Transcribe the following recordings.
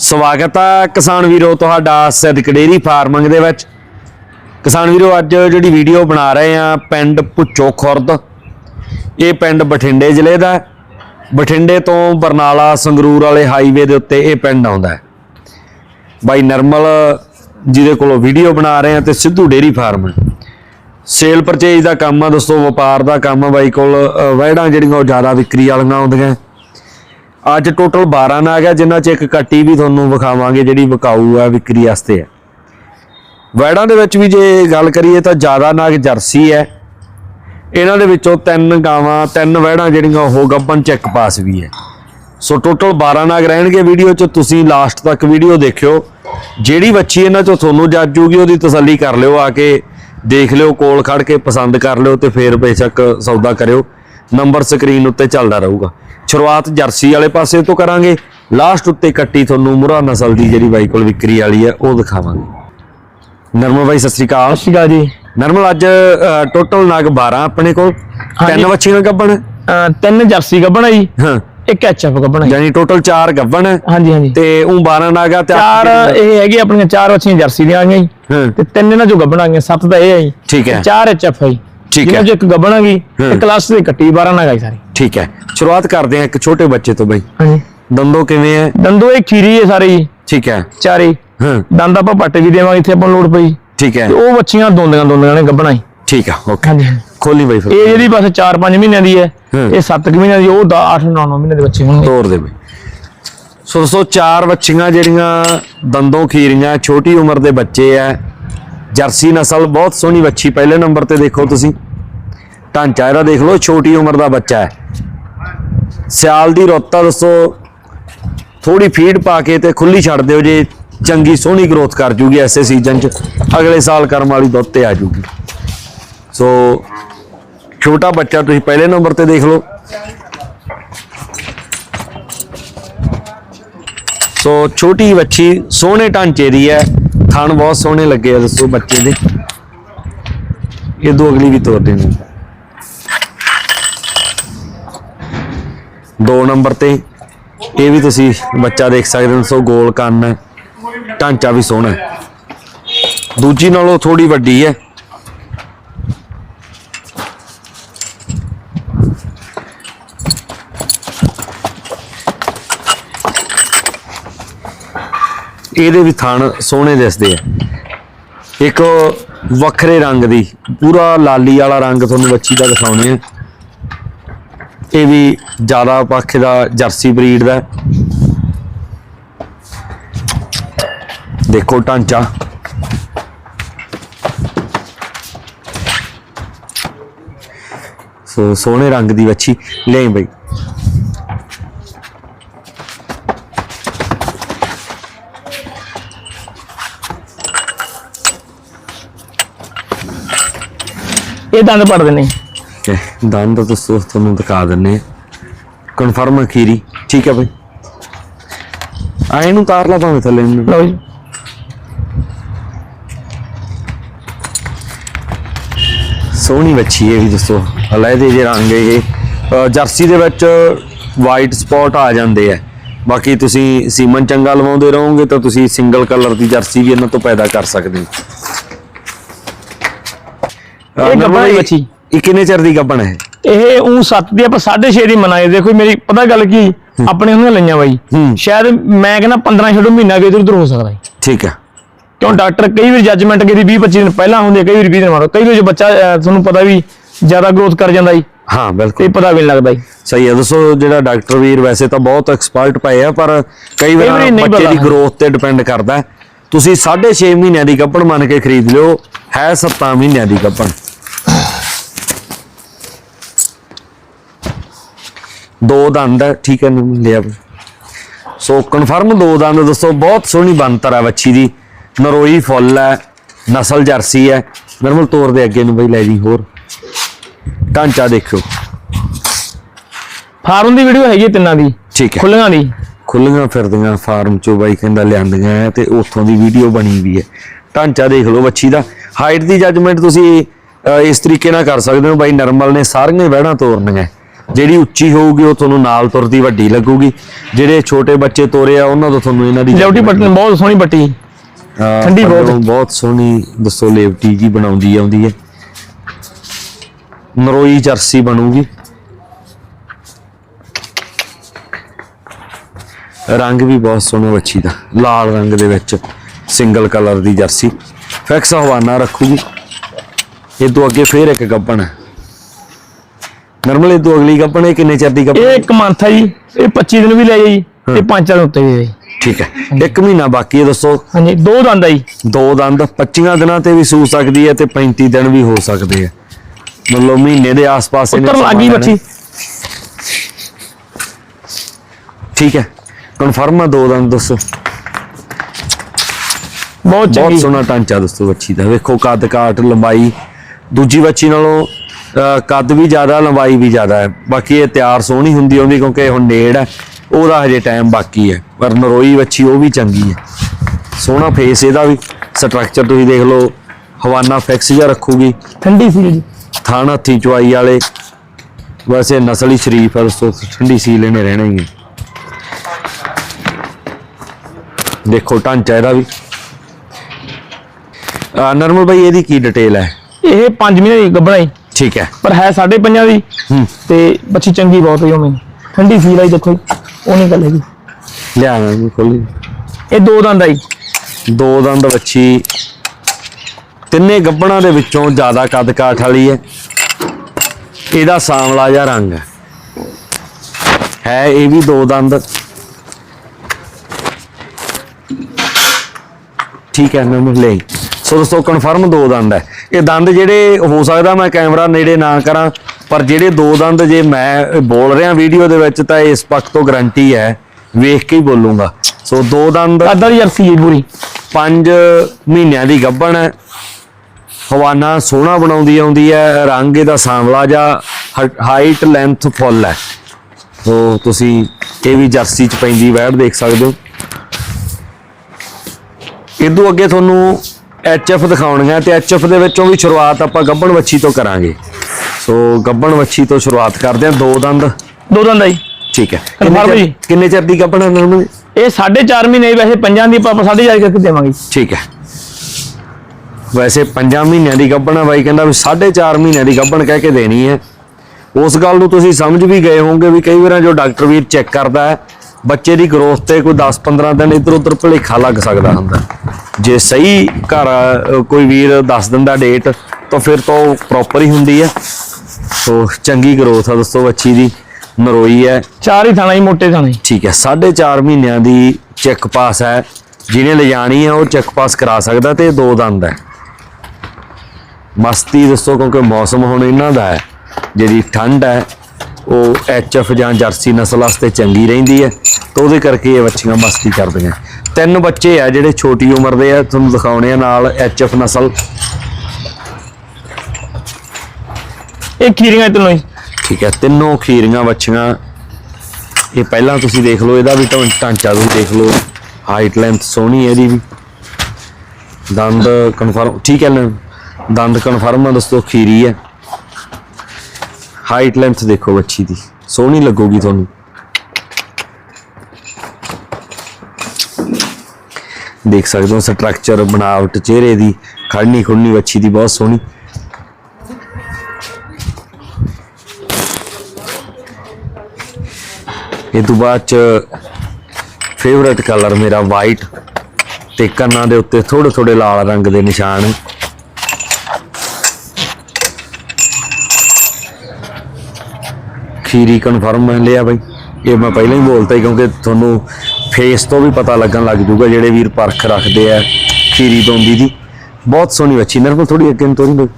ਸਵਾਗਤ ਆ ਕਿਸਾਨ ਵੀਰੋ ਤੁਹਾਡਾ ਸਿੱਧਕ ਡੇਰੀ ਫਾਰਮਿੰਗ ਦੇ ਵਿੱਚ। ਕਿਸਾਨ ਵੀਰੋ, ਅੱਜ ਜਿਹੜੀ ਵੀਡੀਓ ਬਣਾ ਰਹੇ ਆ ਪਿੰਡ ਪੁੱਚੋ ਖੁਰਦ। ਇਹ ਪਿੰਡ ਬਠਿੰਡੇ ਜ਼ਿਲ੍ਹੇ ਦਾ ਬਠਿੰਡੇ ਤੋਂ ਬਰਨਾਲਾ ਸੰਗਰੂਰ ਵਾਲੇ ਹਾਈਵੇ ਦੇ ਉੱਤੇ ਇਹ ਪਿੰਡ ਆਉਂਦਾ ਹੈ। ਬਾਈ ਨਰਮਲ ਜਿਹਦੇ ਕੋਲੋਂ ਵੀਡੀਓ ਬਣਾ ਰਹੇ ਆ ਤੇ Sidhu dairy farm sale purchase ਦਾ ਕੰਮ ਆ, ਦੋਸਤੋ, ਵਪਾਰ ਦਾ ਕੰਮ ਆ। ਬਾਈ ਕੋਲ ਵਹਿੜਾਂ ਜਿਹੜੀਆਂ ਉਹ ਜ਼ਿਆਦਾ ਵਿਕਰੀ ਵਾਲੀਆਂ ਆਉਂਦੀਆਂ। ਅੱਜ ਟੋਟਲ 12 ਨਾਗ ਆ ਜਿਨ੍ਹਾਂ ਚ ਇੱਕ ਕੱਟੀ ਵੀ ਤੁਹਾਨੂੰ ਵਿਖਾਵਾਂਗੇ ਜਿਹੜੀ ਵਿਕਾਊ ਆ ਵਿਕਰੀ ਵਾਸਤੇ ਹੈ ਵੈੜਾਂ ਦੇ ਵਿੱਚ ਵੀ ਜੇ ਗੱਲ ਕਰੀਏ ਤਾਂ ਜ਼ਿਆਦਾ ਨਾਗ ਜਰਸੀ ਹੈ। ਇਹਨਾਂ ਦੇ ਵਿੱਚੋਂ ਤਿੰਨ ਗਾਵਾਂ, ਤਿੰਨ ਵੈੜਾਂ ਜਿਹੜੀਆਂ ਉਹ ਗੱਬਨ ਚੈੱਕ ਪਾਸ ਵੀ ਹੈ। ਸੋ ਟੋਟਲ 12 ਨਾਗ ਰਹਿਣਗੇ ਵੀਡੀਓ 'ਚ, ਤੁਸੀਂ ਲਾਸਟ ਤੱਕ ਵੀਡੀਓ ਦੇਖਿਓ। ਜਿਹੜੀ ਬੱਚੀ ਇਹਨਾਂ 'ਚੋਂ ਤੁਹਾਨੂੰ ਜੱਜੂਗੀ, ਉਹਦੀ ਤਸੱਲੀ ਕਰ ਲਿਓ ਆ ਕੇ, ਦੇਖ ਲਿਓ, ਕੋਲ ਖੜ ਕੇ ਪਸੰਦ ਕਰ ਲਿਓ ਤੇ ਫੇਰ ਬੇਸ਼ੱਕ ਸੌਦਾ ਕਰਿਓ। ਨੰਬਰ ਸਕਰੀਨ ਉੱਤੇ ਚੱਲਦਾ ਰਹੂਗਾ। ਸ਼ੁਰੂਆਤ ਜਰਸੀ ਵਾਲੇ ਪਾਸੇ ਤੋਂ ਕਰਾਂਗੇ। ਲਾਸਟ ਉੱਤੇ ਕੱਟੀ ਤੁਹਾਨੂੰ ਮੁਰਾ ਨਸਲ ਦੀ ਜਿਹੜੀ ਬਾਈ ਕੋਲ ਵਿਕਰੀ ਵਾਲੀ ਹੈ ਉਹ ਦਿਖਾਵਾਂਗੇ। ਨਰਮਲ ਬਾਈ ਸਤਿ ਸ੍ਰੀ ਅਕਾਲ। ਸਤਿ ਸ਼੍ਰੀ ਅਕਾਲ ਜੀ। ਨਰਮਲ ਅੱਜ ਟੋਟਲ ਨਗ 12 ਆਪਣੇ ਕੋਲ। ਤਿੰਨ। ਬੱਚੀਆਂ ਗੱਬਣ? ਤਿੰਨ ਜਰਸੀ ਗੱਬਣਾ ਜੀ। ਹਾਂ। ਇੱਕ ਐਚਐਫ ਗੱਬਣਾ ਜੀ। ਯਾਨੀ ਟੋਟਲ 4 ਗੱਬਣ। ਹਾਂਜੀ ਹਾਂਜੀ। ਤੇ ਉਹ 12 ਨਾਗਾ ਤੇ ਚਾਰ ਇਹ ਹੈਗੀ ਆਪਣੀਆਂ ਚਾਰ ਬੱਚੀਆਂ ਜਰਸੀ ਦੀਆਂ ਆ ਗਈਆਂ ਜੀ। ਹਾਂ। ਤੇ ਤਿੰਨ ਇਹਨਾਂ ਚੋਂ ਗੱਬਣਾ ਆ ਗਈਆਂ ਸੱਤ ਤਾਂ ਇਹ ਆ ਜੀ। ਠੀਕ ਹੈ। ਚਾਰ ਐਚਐਫ ਆ ਜੀ। ਠੀਕ ਹੈ। ਚੋਂ ਇੱਕ ਗੱਬਣ ਆ ਗਈ ਹਾਂ। ਤੇ ਕਲਾਸ ਦੇ ਕੱਟੀ 12 ਨਾ ਗਈ ਸਾਰੀ। ਠੀਕ ਹੈ। ਸ਼ੁਰੂਆਤ ਕਰਦੇ ਹਾਂ ਇੱਕ ਛੋਟੇ ਬੱਚੇ ਤੋਂ ਬਾਈ। ਹਾਂਜੀ। ਦੰਦੋ ਕਿਵੇਂ ਹੈ? ਦੰਦੋ ਇਹ ਖੀਰੀ ਹੈ ਸਾਰੇ। ਜੀ ਠੀਕ ਹੈ। ਚਾਰੇ। ਹਾਂ। ਦੰਦ ਆਪਾਂ ਪੱਟ ਵੀ ਦੇਵਾਂਗੇ ਇੱਥੇ ਆਪਾਂ ਲੋੜ ਪਈ। ਠੀਕ ਹੈ। ਉਹ ਬੱਚੀਆਂ ਦੋਂਦੀਆਂ ਦੋਂਦੀਆਂ ਨੇ ਗੱਬਣਾ ਜੀ। ਠੀਕ ਹੈ ਓਕੇ ਹਾਂਜੀ। ਖੋਲੀ ਬਾਈ ਫਿਰ। ਇਹ ਜਿਹੜੀ ਬਸ 4-5 ਮਹੀਨਿਆਂ ਦੀ ਹੈ ਹਾਂ। ਇਹ 7 ਮਹੀਨਿਆਂ ਦੀ ਉਹ 8-9 ਮਹੀਨੇ ਦੇ ਬੱਚੇ ਹੋਣਗੇ। ਤੋਰ ਦੇ ਬਈ। ਸੋ ਦੋਸਤੋ ਚਾਰ ਬੱਚੀਆਂ ਜਿਹੜੀਆਂ ਦੰਦੋਂ ਖੀਰੀਆਂ ਛੋਟੀ ਉਮਰ ਦੇ ਬੱਚੇ ਐ ਜਰਸੀ ਨਸਲ ਬਹੁਤ ਸੋਹਣੀ ਵੱਛੀ, ਪਹਿਲੇ ਨੰਬਰ ਤੇ ਦੇਖੋ ਤੁਸੀਂ। ਢਾਂਚਾ ਇਹਦਾ ਦੇਖ ਲਓ ਛੋਟੀ ਉਮਰ ਦਾ ਬੱਚਾ ਹੈ। ਸਿਆਲ ਦੀ ਰੁੱਤ ਆ ਦੋਸਤੋ ਥੋੜੀ ਫੀਡ ਪਾ ਕੇ ਤੇ ਖੁੱਲੀ ਛੱਡ ਦਿਓ ਜੇ ਚੰਗੀ ਸੋਹਣੀ ਗਰੋਥ ਕਰ ਜੂਗੀ ਐਸੇ ਸੀਜ਼ਨ 'ਚ, ਅਗਲੇ ਸਾਲ ਕਰਮ ਵਾਲੀ ਦੁੱਧ ਤੇ ਆ ਜੂਗੀ। ਸੋ ਛੋਟਾ ਬੱਚਾ ਤੁਸੀਂ ਪਹਿਲੇ ਨੰਬਰ ਤੇ ਦੇਖ ਲਓ। ਸੋ ਛੋਟੀ ਵੱਛੀ ਸੋਹਣੇ ਢਾਂਚੇ ਦੀ ਹੈ। ਥਣ ਬਹੁਤ ਸੋਹਣੇ ਲੱਗੇ ਆ, ਦੱਸੋ ਬੱਚੇ ਦੇ। ਇਹ ਦੋ ਅਗਲੀ ਵੀ ਤੋਰ ਦੇਣੀ ਦੋ ਨੰਬਰ ਤੇ, ਇਹ ਵੀ ਤੁਸੀਂ ਬੱਚਾ ਦੇਖ ਸਕਦੇ ਹੋ ਸੋ ਗੋਲ ਕੰਨ ਹੈ। ਢਾਂਚਾ ਵੀ ਸੋਹਣਾ ਦੂਜੀ ਨਾਲੋਂ ਥੋੜੀ ਵੱਡੀ ਹੈ। ਇਹਦੇ ਵੀ ਥਣ ਸੋਹਣੇ ਦਿਸਦੇ ਆ। ਇੱਕ ਵੱਖਰੇ ਰੰਗ ਦੀ, ਪੂਰਾ ਲਾਲੀ ਵਾਲਾ ਰੰਗ ਤੁਹਾਨੂੰ ਬੱਚੀ ਦਾ ਦਿਖਾਉਣੇ ਆ। ਇਹ ਵੀ ਜ਼ਿਆਦਾ ਪਾਖੇ ਦਾ ਜਰਸੀ ਬਰੀਡ ਦਾ। ਦੇਖੋ ਢਾਂਚਾ। ਸੋ ਸੋਹਣੇ ਰੰਗ ਦੀ ਵੱਛੀ ਲੈ ਬਈ। ਇਹ ਦੰਦ ਪੜਦੇ ਨੇ ਤੇ ਦੰਦ ਤਾਂ ਦੋਸਤੋ ਤੁਹਾਨੂੰ ਦਿਖਾ ਦਿੰਨੇ ਕਨਫਰਮ ਅਖੀਰੀ ਠੀਕ ਹੈ ਬਈ। ਆ ਇਹਨੂੰ ਤਾਰ ਲਾ ਭਾਵੇਂ ਥੱਲੇ ਨੂੰ ਲਓ ਜੀ। ਸੋਹਣੀ ਬੱਚੀ ਹੈ ਵੀ ਦੋਸਤੋ ਅਲੱਦੇ ਜੇ ਰੰਗ ਇਹ ਜਰਸੀ ਦੇ ਵਿੱਚ ਵਾਈਟ ਸਪੌਟ ਆ ਜਾਂਦੇ ਆ। ਬਾਕੀ ਤੁਸੀਂ ਸੀਮਨ ਚੰਗਾ ਲਵਾਉਂਦੇ ਰਹੋਗੇ ਤਾਂ ਤੁਸੀਂ ਸਿੰਗਲ ਕਲਰ ਦੀ ਜਰਸੀ ਵੀ ਇਹਨਾਂ ਤੋਂ ਪੈਦਾ ਕਰ ਸਕਦੇ ਹੋ। ਇਹ ਗੱਭਣ ਦੀ ਬੱਚੀ। ਇਹ ਕਿੰਨੇ ਚਿਰ ਦੀ ਗੱਬਣ ਹੈ? ਇਹ ਉਹ 7 ਦੀ ਆਪਾਂ 6.5 ਦੀ ਮਨਾਏ ਦੇਖੋ ਮੇਰੀ ਪਤਾ ਗੱਲ ਕੀ? ਆਪਣੇ ਉਹਨੇ ਲਈਆਂ ਬਾਈ। ਸ਼ਾਇਦ ਮੈਂ ਕਹਿੰਦਾ 15 ਛੱਡੋ ਮਹੀਨਾ ਕਿ ਇਧਰ ਉਧਰ ਹੋ ਸਕਦਾ ਹੈ। ਠੀਕ ਹੈ। ਕਿਉਂ ਡਾਕਟਰ ਕਈ ਵਾਰ ਜੱਜਮੈਂਟ ਕਿਹਦੀ 20 25 ਦਿਨ ਪਹਿਲਾਂ ਹੁੰਦੀ ਹੈ ਕਈ ਵਾਰ 20 ਦਿਨ ਬਾਅਦ। ਕਈ ਵਾਰ ਜੋ ਬੱਚਾ ਤੁਹਾਨੂੰ ਪਤਾ ਵੀ ਜ਼ਿਆਦਾ ਗਰੋਥ ਕਰ ਜਾਂਦਾ ਜੀ। ਹਾਂ ਬਿਲਕੁਲ। ਪਤਾ ਵੀ ਨਹੀਂ ਲੱਗਦਾ ਜੀ। ਸਹੀ ਹੈ ਦੱਸੋ ਜਿਹੜਾ ਡਾਕਟਰ ਵੀਰ ਵੈਸੇ ਤਾਂ ਬਹੁਤ ਐਕਸਪਰਟ ਪਏ ਆ ਪਰ ਕਈ ਵਾਰ ਬੱਚੇ ਦੀ। ਗਰੋਥ ਤੇ ਡਿਪੈਂਡ ਕਰਦਾ। ਤੁਸੀਂ 6.5 ਮਹੀਨਿਆਂ ਦੀ ਗੱਭਣ ਮੰਨ ਕੇ ਖਰੀਦ ਲਿਓ ਹੈ 7 ਮਹੀਨਿਆਂ ਦੀ ਗੱਭਣ ਦੋ ਦੰਦ ਹੈ ਠੀਕ ਹੈ ਨਾ ਲਿਆ। ਸੋ ਕਨਫਰਮ ਦੋ ਦੰਦ ਦੋਸਤੋ ਬਹੁਤ ਸੋਹਣੀ ਬੰਤਰ ਹੈ ਬੱਚੀ ਦੀ। ਨਰੋਈ ਫੁੱਲ ਹੈ ਨਸਲ ਜਰਸੀ ਹੈ। ਨਰਮਲ ਤੋਰ ਦੇ ਅੱਗੇ ਨੂੰ ਬਈ ਲੈ ਜੀ ਹੋਰ। ਢਾਂਚਾ ਦੇਖਿਓ। ਫਾਰਮ ਦੀ ਵੀਡੀਓ ਹੈਗੀ ਹੈ ਤਿੰਨਾਂ ਦੀ। ਠੀਕ ਹੈ। ਖੁੱਲੀਆਂ ਦੀ। ਖੁੱਲੀਆਂ ਫਿਰਦੀਆਂ ਫਾਰਮ ਚੋਂ ਬਾਈ ਕਹਿੰਦਾ ਲਿਆਂਦੀਆਂ ਐ ਤੇ ਉੱਥੋਂ ਦੀ ਵੀਡੀਓ ਬਣੀ ਵੀ ਹੈ। ਢਾਂਚਾ ਦੇਖ ਲਓ ਬੱਚੀ ਦਾ। ਹਾਈਟ ਦੀ ਜੱਜਮੈਂਟ ਤੁਸੀਂ ਇਸ ਤਰੀਕੇ ਨਾਲ ਕਰ ਸਕਦੇ ਹੋ। ਬਾਈ ਨਰਮਲ ਨੇ ਸਾਰੀਆਂ ਵਹਿੜਾਂ ਤੋਰਨੀਆਂ ਜਿਹੜੀ ਉੱਚੀ ਹੋਊਗੀ ਉਹ ਤੁਹਾਨੂੰ ਨਾਲ ਤੁਰਦੀ ਵੱਡੀ ਲੱਗੂਗੀ। ਜਿਹੜੇ ਛੋਟੇ ਬੱਚੇ ਤੋਰੇ ਆ ਉਹਨਾਂ ਤੋਂ ਤੁਹਾਨੂੰ ਇਹਨਾਂ ਦੀ ਲੈਵਟੀ ਪੱਟਨ ਬਹੁਤ ਸੋਹਣੀ ਹਾਂ, ਠੰਡੀ ਬਹੁਤ ਬਹੁਤ ਸੋਹਣੀ ਦੱਸੋ ਲੇਵਟੀ ਜੀ ਬਣਾਉਂਦੀ ਆਉਂਦੀ ਹੈ। ਨਰੋਈ ਜਰਸੀ ਬਣੂਗੀ। ਰੰਗ ਵੀ ਬਹੁਤ ਸੋਹਣਾ ਵੱਛੀ ਦਾ ਲਾਲ ਰੰਗ ਦੇ ਵਿੱਚ ਸਿੰਗਲ ਕਲਰ ਦੀ ਜਰਸੀ। ਫਿਕਸ ਹਵਾਨਾ ਰੱਖੂਗੀ। ਇਹ ਤੋਂ ਅੱਗੇ ਫੇਰ ਇੱਕ ਗੱਬਣ ਹੈ। ਨਰਮਲ ਇਹ ਤੋਂ ਅਗਲੀ ਇਹ ਕਿੰਨੇ ਚਿਰ ਦੀ ਇਹ ਇੱਕ ਮੰਥ ਹੈ ਜੀ। ਇਹ 25 ਦਿਨ ਵੀ ਲੈ ਜਾਈ ਤੇ 5 ਚਾਰ ਉੱਤੇ ਵੀ ਹੈ ਜੀ ਠੀਕ ਹੈ। ਇੱਕ ਮਹੀਨਾ ਬਾਕੀ ਹੈ ਦੱਸੋ। ਹਾਂਜੀ ਦੋ ਦੰਦ ਆ ਜੀ। ਦੋ ਦੰਦ 25 ਦਿਨਾਂ ਤੇ ਵੀ ਸੂ ਸਕਦੀ ਹੈ ਤੇ 35 ਦਿਨ ਵੀ ਹੋ ਸਕਦੇ ਆ ਮਤਲਬ ਮਹੀਨੇ ਦੇ ਆਸ-ਪਾਸ ਇਹਨੇ ਉੱਤਰ ਲੱਗੀ ਬੱਚੀ। ਠੀਕ ਹੈ। ਕਨਫਰਮ ਆ ਦੋ ਦੰਦ ਦੱਸੋ। ਬਹੁਤ ਬਹੁਤ ਚੰਗੀ। ਸੋਹਣਾ ਢਾਂਚਾ ਦੱਸੋ ਬੱਚੀ ਦਾ। ਵੇਖੋ ਕੱਦ ਕਾਟ ਲੰਬਾਈ। ਦੂਜੀ ਬੱਚੀ ਨਾਲੋਂ ਕੱਦ ਵੀ ਜ਼ਿਆਦਾ ਲੰਬਾਈ ਵੀ ਜ਼ਿਆਦਾ ਹੈ। ਬਾਕੀ ਇਹ ਤਿਆਰ ਸੋਹਣੀ ਹੁੰਦੀ ਆਉਂਦੀ ਕਿਉਂਕਿ ਹੁਣ ਨੇੜ ਹੈ। ਉਹਦਾ ਹਜੇ ਟਾਈਮ ਬਾਕੀ ਹੈ। ਪਰ ਨਰੋਈ ਬੱਚੀ ਉਹ ਵੀ ਚੰਗੀ ਹੈ। ਸੋਹਣਾ ਫੇਸ ਇਹਦਾ ਵੀ। ਸਟਰਕਚਰ ਤੁਸੀਂ ਦੇਖ ਲਓ ਹਵਾਨਾ ਫਿਕਸ ਜਿਹਾ ਰੱਖੂਗੀ। ਠੰਡੀ ਸੀ ਜੀ। ਥਾਣ ਹੱਥੀ ਚੁਆਈ ਵਾਲੇ। ਵੈਸੇ ਨਸਲੀ ਸ਼ਰੀਫ ਹੈ ਦੋਸਤੋ ਠੰਡੀ ਸੀਲ ਇਹਨੇ ਰਹਿਣਾ ਹੀ ਹੈ। ਦੇਖੋ ਢਾਂਚਾ ਇਹਦਾ ਵੀ। ਨਰਮਲ ਭਾਈ ਇਹਦੀ ਕੀ ਡਿਟੇਲ ਹੈ? ਇਹ 5 ਮਹੀਨੇ ਦੀ ਗੱਭਣਾ ਜੀ। ਠੀਕ ਹੈ। ਪਰ ਹੈ 5.5 ਦੀ। ਤੇ ਬੱਚੀ ਚੰਗੀ ਬਹੁਤ ਹੈ ਉਵੇਂ ਠੰਡੀ ਫੀਲ ਆਈ ਦੇਖੋ ਉਹ ਨਹੀਂ ਗੱਲ ਹੈਗੀ। ਲਿਆ ਮੈਂ ਖੋਲੀ। ਇਹ ਦੋ ਦੰਦ ਆ ਜੀ ਦੋ ਦੰਦ ਵੱਛੀ ਤਿੰਨੇ ਗੱਬਣਾ ਦੇ ਵਿੱਚੋਂ ਜ਼ਿਆਦਾ ਕੱਦ ਕਾਠ ਵਾਲੀ ਹੈ। ਇਹਦਾ ਸਾਂਵਲਾ ਜਿਹਾ ਰੰਗ ਹੈ। ਹੈ ਇਹ ਵੀ ਦੋ ਦੰਦ। ਠੀਕ ਹੈ ਮੈਂ ਲੈ ਸੋ ਦੋਸਤੋ ਕਨਫਰਮ ਦੋ ਦੰਦ ਹੈ। ਇਹ ਦੰਦ ਜਿਹੜੇ ਹੋ ਸਕਦਾ ਮੈਂ ਕੈਮਰਾ ਨੇੜੇ ਨਾ ਕਰਾਂ ਪਰ ਜਿਹੜੇ ਦੋ ਦੰਦ ਜੇ ਮੈਂ ਬੋਲ ਰਿਹਾ ਵੀਡੀਓ ਦੇ ਵਿੱਚ ਤਾਂ ਇਸ ਪੱਖ ਤੋਂ ਗਰੰਟੀ ਹੈ ਵੇਖ ਕੇ ਹੀ ਬੋਲੂੰਗਾ। ਸੋ ਦੋ ਦੰਦ ਅੱਧਾ ਜਰਸੀ ਹੈ ਪੂਰੀ। 5 ਮਹੀਨਿਆਂ ਦੀ ਗੱਭਣ ਹੈ। ਹਵਾਨਾ ਸੋਹਣਾ ਬਣਾਉਂਦੀ ਆਉਂਦੀ ਹੈ ਰੰਗ ਇਹਦਾ ਸਾਂਵਲਾ ਜਾਂ ਹਾਈਟ ਲੈਂਥ ਫੁੱਲ ਹੈ। ਸੋ ਤੁਸੀਂ ਇਹ ਵੀ ਜਰਸੀ ਚ ਪੈਂਦੀ ਵੈੜ ਦੇਖ ਸਕਦੇ ਹੋ। ਇਦੋਂ ਅੱਗੇ ਤੁਹਾਨੂੰ ਐਚਐਫ ਦਿਖਾਉਣੀਆਂ ਤੇ ਐਚਐਫ ਦੇ ਵਿੱਚੋਂ ਵੀ ਸ਼ੁਰੂਆਤ ਆਪਾਂ ਗੱਭਣ ਵੱਛੀ ਤੋਂ ਕਰਾਂਗੇ। ਸੋ ਗੱਭਣ ਵੱਛੀ ਤੋਂ ਸ਼ੁਰੂਆਤ ਕਰਦੇ ਹਾਂ। ਦੋ ਦੰਦ। ਦੋ ਦੰਦ ਆ ਜੀ। ਠੀਕ ਹੈ। ਕਿੰਨੇ ਜੀ। ਚਿਰ- ਕਿੰਨੇ ਚਿਰ ਦੀ ਗੱਭਣ ਹੈ ਨਰਮਲ ਇਹ 4.5 ਮਹੀਨੇ ਵੈਸੇ ਪੰਜਾਂ ਦੀ ਆਪਾਂ 4.5 ਕਰਕੇ ਦੇਵਾਂਗੇ। ਠੀਕ ਹੈ। ਵੈਸੇ 5 ਮਹੀਨਿਆਂ ਦੀ ਗੱਭਣ ਹੈ ਬਾਈ ਕਹਿੰਦਾ ਵੀ 4.5 ਮਹੀਨਿਆਂ ਦੀ ਗੱਭਣ ਕਹਿ ਕੇ ਦੇਣੀ ਹੈ। ਉਸ ਗੱਲ ਨੂੰ ਤੁਸੀਂ ਸਮਝ ਵੀ ਗਏ ਹੋਵੋਗੇ ਵੀ ਕਈ ਵਾਰਾਂ ਜੋ ਡਾਕਟਰ ਵੀਰ ਚੈੱਕ ਕਰਦਾ ਹੈ ਬੱਚੇ ਦੀ ਗਰੋਥ ਤੇ ਕੋਈ 10-15 ਦਿਨ ਇੱਧਰ ਉੱਧਰ ਭੁਲੇਖਾ ਲੱਗ ਸਕਦਾ ਹੁੰਦਾ। ਜੇ ਸਹੀ ਘਰ ਕੋਈ ਵੀਰ ਦੱਸ ਦਿੰਦਾ ਡੇਟ ਤਾਂ ਫਿਰ ਤਾਂ ਪ੍ਰੋਪਰ ਹੀ ਹੁੰਦੀ ਹੈ ਸੋ ਚੰਗੀ ਗਰੋਥ ਆ ਦੋਸਤੋ ਬੱਚੀ ਦੀ ਨਰੋਈ ਹੈ। ਚਾਰ ਹੀ ਥਾਣਾ ਜੀ ਮੋਟੇ ਥਾਣੇ। ਠੀਕ ਹੈ 4.5 ਮਹੀਨਿਆਂ ਦੀ ਚੈੱਕ ਪਾਸ ਹੈ। ਜਿਹਨੇ ਲਿਜਾਣੀ ਹੈ ਉਹ ਚੈੱਕ ਪਾਸ ਕਰਾ ਸਕਦਾ ਤੇ ਦੋ ਦੰਦ ਹੈ। ਮਸਤੀ ਦੱਸੋ ਕਿਉਂਕਿ ਮੌਸਮ ਹੁਣ ਇਹਨਾਂ ਦਾ ਹੈ। ਜਿਹੜੀ ਠੰਡ ਹੈ ਉਹ ਐਚਐਫ ਜਾਂ ਜਰਸੀ ਨਸਲ ਵਾਸਤੇ ਚੰਗੀ ਰਹਿੰਦੀ ਹੈ ਤਾਂ ਉਹਦੇ ਕਰਕੇ ਇਹ ਬੱਚੀਆਂ ਮਸਤੀ ਕਰਦੀਆਂ। ਤਿੰਨ ਬੱਚੇ ਆ ਜਿਹੜੇ ਛੋਟੀ ਉਮਰ ਦੇ ਆ ਤੁਹਾਨੂੰ ਦਿਖਾਉਣੇ ਆ ਨਾਲ ਐਚਐਫ ਨਸਲ। ਇਹ ਖੀਰੀਆਂ ਇਤਨੋਂ ਜੀ ਠੀਕ ਹੈ ਤਿੰਨੋਂ ਖੀਰੀਆਂ ਬੱਚੀਆਂ ਇਹ ਪਹਿਲਾਂ ਤੁਸੀਂ ਦੇਖ ਲਓ ਇਹਦਾ ਵੀ ਢਾਂਚਾ ਤੁਸੀਂ ਦੇਖ ਲਓ। ਹਾਈਟ ਲੈਂਥ ਸੋਹਣੀ ਹੈ ਇਹਦੀ ਵੀ। ਦੰਦ ਕਨਫਰਮ ਠੀਕ ਹੈ ਨਾ? ਦੰਦ ਕਨਫਰਮ ਆ ਦੋਸਤੋ ਖੀਰੀ ਹੈ। ਹਾਈਟ ਲੈਂਥ ਦੇਖੋ ਮੱਛੀ ਦੀ। ਸੋਹਣੀ ਲੱਗੂਗੀ ਤੁਹਾਨੂੰ। ਦੇਖ ਸਕਦੇ ਹੋ ਸਟਰਕਚਰ ਬਣਾਵਟ, ਚਿਹਰੇ ਦੀ ਖੜਨੀ ਖੁੜਨੀ ਬੱਚੀ ਦੀ ਬਹੁਤ ਸੋਹਣੀ। ਇਹ ਤੋਂ ਬਾਅਦ ਚ ਫੇਵਰਟ ਕਲਰ ਮੇਰਾ ਵਾਈਟ ਤੇ ਕੰਨਾਂ ਦੇ ਉੱਤੇ ਥੋੜੇ ਥੋੜੇ ਲਾਲ ਰੰਗ ਦੇ ਨਿਸ਼ਾਨ। ਖੀਰੀ ਕਨਫਰਮ ਮੈਂ ਲਿਆ ਬਾਈ। ਇਹ ਮੈਂ ਪਹਿਲਾਂ ਹੀ ਬੋਲਤਾ ਹੀ ਕਿਉਂਕਿ ਤੁਹਾਨੂੰ ਫੇਸ ਤੋਂ ਵੀ ਪਤਾ ਲੱਗਣ ਲੱਗ ਜੂਗਾ ਜਿਹੜੇ ਵੀਰ ਪਰਖ ਰੱਖਦੇ ਆ ਖੀਰੀ ਦੋਂਦੀ ਦੀ। ਬਹੁਤ ਸੋਹਣੀ ਬੱਚੀ ਨਰਮਲ ਥੋੜੀ ਅੱਗੇ ਨੂੰ ਤੋਰੀ ਬਈ।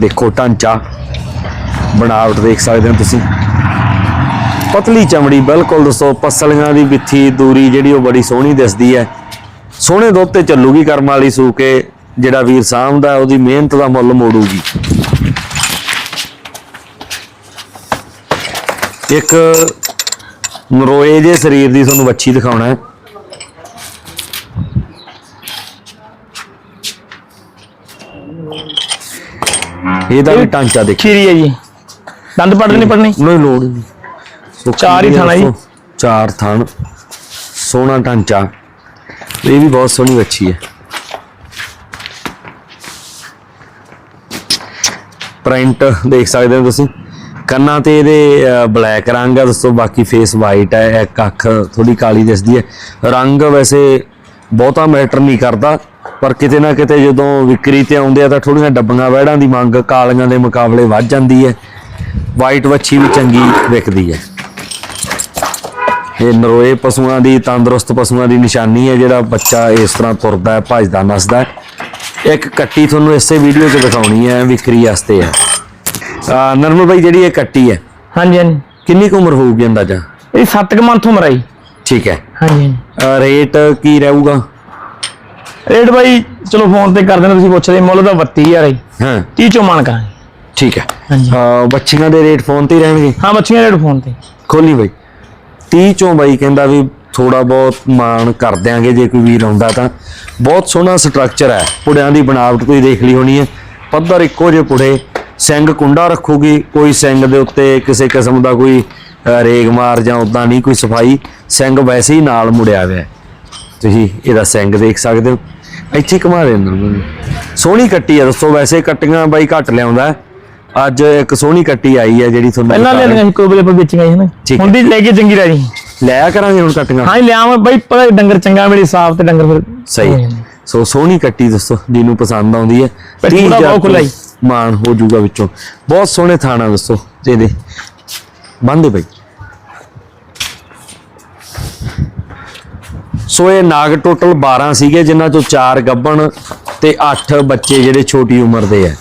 ਦੇਖੋ ਢਾਂਚਾ, ਬਣਾਵਟ ਦੇਖ ਸਕਦੇ ਹੋ ਤੁਸੀਂ। ਪਤਲੀ ਚਮੜੀ, ਬਿਲਕੁਲ ਦੋਸਤੋ, ਪਸਲੀਆਂ ਦੀ ਵਿੱਥੀ ਦੂਰੀ ਜਿਹੜੀ ਉਹ ਬੜੀ ਸੋਹਣੀ ਦਿਸਦੀ ਹੈ। ਸੋਹਣੇ ਦੁੱਧ ਤੇ ਚੱਲੂਗੀ ਕਰਮ ਵਾਲੀ ਸੂ ਕੇ ਜਿਹੜਾ ਵੀਰ ਸਾਂਭਦਾ ਉਹਦੀ ਮਿਹਨਤ ਦਾ ਮੁੱਲ ਮੋੜੂਗੀ। ਇੱਕ ਨਰੋਏ ਜੇ ਸਰੀਰ ਦੀ ਤੁਹਾਨੂੰ ਵੱਛੀ ਦਿਖਾਉਣਾ ਹੈ। ਇਹਦਾ ਵੀ ਢਾਂਚਾ ਦੇਖੋ। ਖੀਰੀ ਹੈ ਜੀ। ਦੰਦ ਪੜਦੇ ਨਹੀਂ ਪੜਨੇ ਨਹੀਂ ਲੋੜ ਨਹੀਂ। ਚਾਰ ਹੀ ਥਣ ਜੀ। ਚਾਰ ਥਣ। ਸੋਹਣਾ ਢਾਂਚਾ। ਇਹ ਵੀ ਬਹੁਤ ਸੋਹਣੀ ਬੱਚੀ ਹੈ। ਪ੍ਰਿੰਟ ਦੇਖ ਸਕਦੇ ਹੋ ਤੁਸੀਂ। ਕੰਨਾਂ ਤੇ ਇਹਦੇ ਬਲੈਕ ਰੰਗ ਆ ਦੋਸਤੋ ਬਾਕੀ ਫੇਸ ਵਾਈਟ ਹੈ ਇੱਕ ਅੱਖ ਥੋੜੀ ਕਾਲੀ ਦਿਸਦੀ ਹੈ। ਰੰਗ ਵੈਸੇ ਬਹੁਤਾ ਮੈਟਰ ਨਹੀਂ ਕਰਦਾ, ਪਰ ਕਿਤੇ ਨਾ ਕਿਤੇ ਜਦੋਂ ਵਿਕਰੀ ਤੇ ਆਉਂਦੇ ਆ ਤਾਂ ਥੋੜੀਆਂ ਡੱਬੀਆਂ ਵਹਿੜਾਂ ਦੀ ਮੰਗ ਕਾਲੀਆਂ ਦੇ ਮੁਕਾਬਲੇ ਵੱਧ ਜਾਂਦੀ ਹੈ। ਵਾਈਟ ਵੱਛੀ ਵੀ ਚੰਗੀ ਵਿਕਦੀ ਹੈ। ਇਹ ਨਰੋਏ ਪਸ਼ੂਆਂ ਦੀ, ਤੰਦਰੁਸਤ ਪਸ਼ੂਆਂ ਦੀ ਨਿਸ਼ਾਨੀ ਹੈ, ਜਿਹੜਾ ਬੱਚਾ ਇਸ ਤਰ੍ਹਾਂ ਤੁਰਦਾ ਹੈ, ਭੱਜਦਾ, ਨੱਸਦਾ ਇੱਕ ਕੱਟੀ ਤੁਹਾਨੂੰ ਇਸੇ ਵੀਡੀਓ 'ਚ ਦਿਖਾਉਣੀ ਹੈ, ਵਿਕਰੀ ਵਾਸਤੇ ਹੈ। ਆ ਨਰਮਲ ਭਾਈ ਜਿਹੜੀ ਇਹ ਕੱਟੀ ਹੈ ਹਾਂਜੀ ਹਾਂਜੀ। ਕਿੰਨੀ ਕੁ ਉਮਰ ਹੋਊਗੀ ਅੰਦਾਜ਼ਾ? ਇਹ 7 ਕੁ ਮੰਥ ਉਮਰ ਆਈ ਠੀਕ ਹੈ। ਹਾਂਜੀ ਰੇਟ ਕੀ ਰਹੂਗਾ? ਰੇਟ ਬਾਈ ਚਲੋ ਫੋਨ ਤੇ ਕਰ ਦੇਣਾ ਤੁਸੀਂ ਪੁੱਛਦੇ ਮੁੱਲ ਦਾ 32000 ਹੈ ਹਾਂ। 30 ਚੋਂ ਮਾਨ ਕਰਾਂਗੇ ਠੀਕ ਹੈ। ਹਾਂਜੀ। ਬੱਚੀਆਂ ਦੇ ਰੇਟ ਫੋਨ ਤੇ ਹੀ ਰਹਿਣਗੇ? ਹਾਂ ਬੱਚੀਆਂ ਰੇਟ ਫੋਨ ਤੇ। ਖੋਲੀ ਬਾਈ। 30 ਚੋਂ ਬਾਈ ਕਹਿੰਦਾ ਵੀ ਥੋੜਾ ਬਹੁਤ ਮਾਣ ਕਰ ਦਿਆਂਗੇ ਜੇ ਕੋਈ ਵੀਰ ਆਉਂਦਾ ਤਾਂ। ਬਹੁਤ ਸੋਹਣਾ ਸਟਰਕਚਰ ਹੈ। ਪੁੜਿਆਂ ਦੀ ਬਣਾਵਟ ਤੁਸੀਂ ਦੇਖ ਲਈ ਹੋਣੀ ਹੈ। ਪੱਧਰ ਇੱਕੋ ਜਿਹੇ ਪੁੜੇ। ਸਿੰਘ ਕੁੰਡਾ ਰੱਖੂਗੀ ਕੋਈ ਸਿੰਘ ਦੇ ਉੱਤੇ ਕਿਸੇ ਕਿਸਮ ਦਾ ਕੋਈ ਰੇਗ ਮਾਰ ਜਾਂ ਉਦਾਂ ਨਹੀਂ ਕੋਈ ਸਫ਼ਾਈ ਸਿੰਘ ਵੈਸੇ ਹੀ ਨਾਲ ਮੁੜਿਆ ਹੋਇਆ ਤੁਸੀਂ ਇਹਦਾ ਸਿੰਘ ਦੇਖ ਸਕਦੇ ਹੋ। ਇੱਥੇ ਘੁਮਾ ਦੇ ਅੰਦਰ ਸੋਹਣੀ ਕੱਟੀ ਹੈ ਦੋਸਤੋ ਵੈਸੇ ਕੱਟੀਆਂ ਬਾਈ ਘੱਟ ਲਿਆਉਂਦਾ। ਅੱਜ ਇੱਕ ਸੋਹਣੀ ਕੱਟੀ ਆਈ ਹੈ ਜਿਹੜੀ ਤੁਹਾਨੂੰ ਪਹਿਲਾਂ ਦਿਖਾ ਲੈਣੀਆਂ ਸੀ ਕੋਈ ਵੇਲੇ ਪਰ ਵੇਚੀਆਂ ਸੀ ਨਾ। ਹੁਣ ਦੀ ਲੈ ਕੇ ਚੰਗੀ ਰਹਿ ਲਿਆ ਕਰਾਂਗੇ ਹੁਣ ਕੱਟੀਆਂ। ਹਾਂ ਲਿਆਵਾਂ ਬਾਈ ਪਤਾ ਡੰਗਰ ਚੰਗਾ ਮੇਰੀ ਸਾਫ਼ ਤੇ ਡੰਗਰ ਫਿਰ ਸਹੀ। ਸੋ ਸੋਹਣੀ ਕੱਟੀ ਦੋਸਤੋ ਜਿਹਨੂੰ ਪਸੰਦ ਆਉਂਦੀ ਹੈ। ਪਰ ਤੀਹ ਪੂਰਾ ਹਜ਼ਾਰ ਬਹੁਤ ਖੁੱਲ੍ਹਾ ਹੀ। ਮਾਣ ਹੋ ਜਾਊਗਾ ਵਿੱਚੋਂ। ਬਹੁਤ ਸੋਹਣੇ ਥਾਣਾ ਦੋਸਤੋ ਜਿਹਦੇ ਬੰਦੇ ਬਈ। ਸੋ ਇਹ ਨਾਗ ਟੋਟਲ 12 ਸੀਗੇ, ਜਿਨ੍ਹਾਂ ਚੋਂ 4 ਗੱਭਣ ਤੇ 8 ਬੱਚੇ ਜਿਹੜੇ ਛੋਟੀ ਉਮਰ ਦੇ ਆ।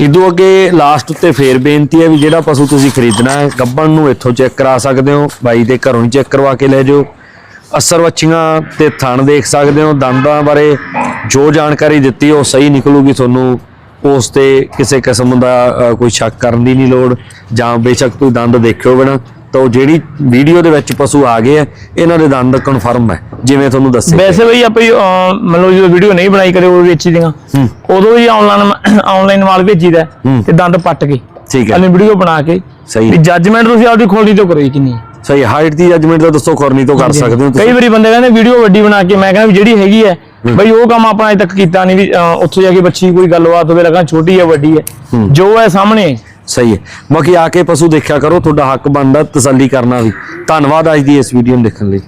ਇਦੋਂ ਅੱਗੇ ਲਾਸਟ ਉੱਤੇ ਫੇਰ ਬੇਨਤੀ ਹੈ ਵੀ ਜਿਹੜਾ ਪਸ਼ੂ ਤੁਸੀਂ ਖਰੀਦਣਾ ਹੈ ਗੱਭਣ ਨੂੰ ਇੱਥੋਂ ਚੈੱਕ ਕਰਾ ਸਕਦੇ ਹੋ, ਬਾਈ ਦੇ ਘਰੋਂ ਹੀ ਚੈੱਕ ਕਰਵਾ ਕੇ ਲੈ ਜਾਓ। ਅਸਰ ਵੱਛੀਆਂ ਤੇ ਥਣ ਦੇਖ ਸਕਦੇ ਹੋ, ਦੰਦਾਂ ਬਾਰੇ ਜੋ ਜਾਣਕਾਰੀ ਦਿੱਤੀ ਉਹ ਸਹੀ ਨਿਕਲੂਗੀ, ਤੁਹਾਨੂੰ ਉਸ ਤੇ ਕਿਸੇ ਕਿਸਮ ਦਾ ਕੋਈ ਸ਼ੱਕ ਕਰਨ ਦੀ ਨਹੀਂ ਲੋੜ ਜਾਂ ਬੇਸ਼ੱਕ ਤੁਸੀਂ ਦੰਦ ਦੇਖਿਓ ਬਿਨਾ ਤਾਂ ਜਿਹੜੀ ਵੀਡੀਓ ਦੇ ਵਿੱਚ ਪਸ਼ੂ ਆ ਗਏ ਆ ਇਹਨਾਂ ਦੇ ਦੰਦ ਕਨਫਰਮ ਹੈ ਜਿਵੇਂ ਤੁਹਾਨੂੰ ਦੱਸਿਆ ਵੈਸੇ ਬਈ ਆਪਾਂ ਮੰਨ ਲਓ ਜਦੋਂ ਵੀਡੀਓ ਨਹੀਂ ਬਣਾਈ ਕਦੇ ਉਹ ਵੇਚੀ ਦੀਆਂ ਹੂੰ। ਉਦੋਂ ਵੀ ਆਨਲਾਈਨ ਆਨਲਾਈਨ ਮਾਲ ਭੇਜੀਦਾ ਹੂੰ। ਤੇ ਦੰਦ ਪੱਟ ਕੇ ਠੀਕ ਹੈ। ਅਨੇ ਵੀਡੀਓ ਬਣਾ ਕੇ ਸਹੀ ਵੀ ਹੈ। ਜੱਜਮੈਂਟ ਤੁਸੀਂ ਆਪਦੀ ਖੋਲਣੀ ਤੋਂ ਕਰੋ ਕਿੰਨੀ ਹੈ। ਸਹੀ ਹਾਈਟ ਦੀ ਜਜਮੈਂਟ ਦਾ ਦੱਸੋ ਖੁਰਨੀ ਤੋਂ ਕਰ ਸਕਦੇ ਹੋ ਕਈ ਵਾਰੀ ਬੰਦੇ ਕਹਿੰਦੇ ਵੀਡੀਓ ਵੱਡੀ ਬਣਾ ਕੇ ਮੈਂ ਕਹਿੰਦਾ ਵੀ ਜਿਹੜੀ ਹੈਗੀ ਹੈ ਬਈ ਉਹ ਕੰਮ ਆਪਾਂ ਅਜੇ ਤੱਕ ਕੀਤਾ ਨਹੀਂ ਵੀ ਅਹ, ਉੱਥੇ ਜਾ ਕੇ ਬੱਚੀ ਕੋਈ ਗੱਲਬਾਤ ਹੋਵੇ ਲੱਗਾ ਛੋਟੀ ਹੈ ਵੱਡੀ ਹੈ। ਜੋ ਹੈ ਸਾਹਮਣੇ। ਸਹੀ ਹੈ। ਬਾਕੀ ਆ ਕੇ ਪਸ਼ੂ ਦੇਖਿਆ ਕਰੋ ਤੁਹਾਡਾ ਹੱਕ ਬਣਦਾ ਤਸੱਲੀ ਕਰਨਾ ਵੀ। ਧੰਨਵਾਦ ਅੱਜ ਦੀ ਇਸ ਵੀਡੀਓ ਨੂੰ ਦੇਖਣ ਲਈ।